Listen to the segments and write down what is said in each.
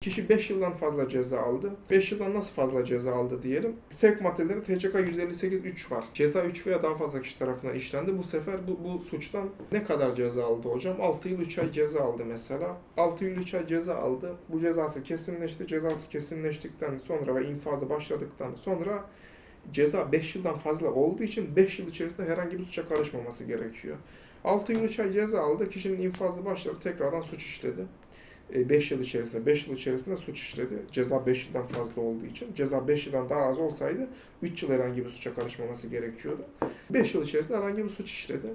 Kişi 5 yıldan fazla ceza aldı. 5 yıldan nasıl fazla ceza aldı diyelim. Sevk maddeleri TCK 158.3 var. Ceza 3 veya daha fazla kişi tarafından işlendi. Bu sefer bu, bu suçtan ne kadar ceza aldı hocam? 6 yıl 3 ay ceza aldı mesela. 6 yıl 3 ay ceza aldı. Bu cezası kesinleşti. Cezası kesinleştikten sonra ve infazı başladıktan sonra ceza 5 yıldan fazla olduğu için 5 yıl içerisinde herhangi bir suça karışmaması gerekiyor. 6 yıl 3 ay ceza aldı. Kişinin infazı başladı. Tekrardan suç işledi. 5 yıl içerisinde 5 yıl içerisinde suç işledi. Ceza 5 yıldan fazla olduğu için. Ceza 5 yıldan daha az olsaydı 3 yıl herhangi bir suça karışmaması gerekiyordu. 5 yıl içerisinde herhangi bir suç işledi.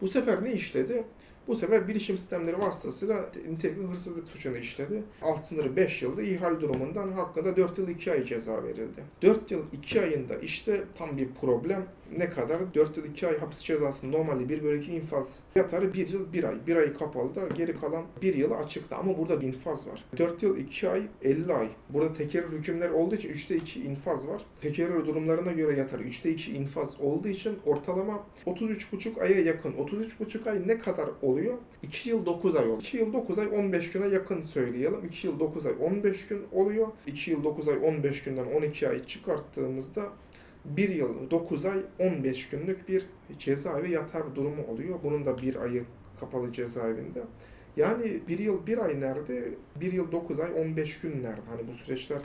Bu sefer ne işledi? Bu sefer bilişim sistemleri vasıtasıyla nitelikli hırsızlık suçunu işledi. Alt sınırı 5 yılda ihal durumundan hakkında 4 yıl 2 ay ceza verildi. 4 yıl 2 ayında işte tam bir problem. Ne kadar? 4 yıl 2 ay hapis cezası normalde 1 bölü 2 infaz yatarı 1 yıl 1 ay. 1 ay kapalı da geri kalan 1 yılı açıkta ama burada infaz var. 4 yıl 2 ay 50 ay. Burada tekerrür hükümler olduğu için 3'te 2 infaz var. Tekerrür durumlarına göre yatar 3'te 2 infaz olduğu için ortalama 33,5 aya yakın. 33,5 ay ne kadar oluyor? 2 yıl 9 ay oluyor. 2 yıl 9 ay 15 güne yakın söyleyelim. 2 yıl 9 ay 15 gün oluyor. 2 yıl 9 ay 15 günden 12 ay çıkarttığımızda 1 yıl 9 ay 15 günlük bir cezaevi yatar durumu oluyor. Bunun da bir ayı kapalı cezaevinde. Yani bir yıl bir ay nerede? Bir yıl 9 ay 15 gün nerede? Hani bu süreçler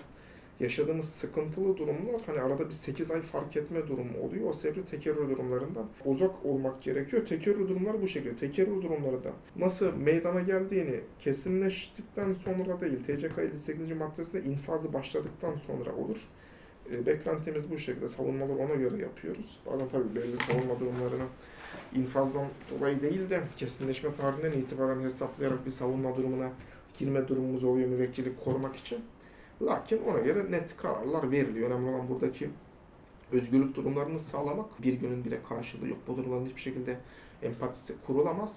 yaşadığımız sıkıntılı durumlar hani arada bir 8 ay fark etme durumu oluyor. O sebeple tekerrür durumlarından uzak olmak gerekiyor. Tekerrür durumları bu şekilde. Tekerrür durumları da nasıl meydana geldiğini kesinleştikten sonra değil, TCK 58. maddesinde infazı başladıktan sonra olur. E, beklentimiz bu şekilde. Savunmaları ona göre yapıyoruz. Bazen tabii belli savunma durumlarını infazdan dolayı değil de kesinleşme tarihinden itibaren hesaplayarak bir savunma durumuna girme durumumuz oluyor müvekkili korumak için. Lakin ona göre net kararlar veriliyor. Önemli olan buradaki özgürlük durumlarını sağlamak. Bir günün bile karşılığı yok. Bu durumların hiçbir şekilde empatisi kurulamaz.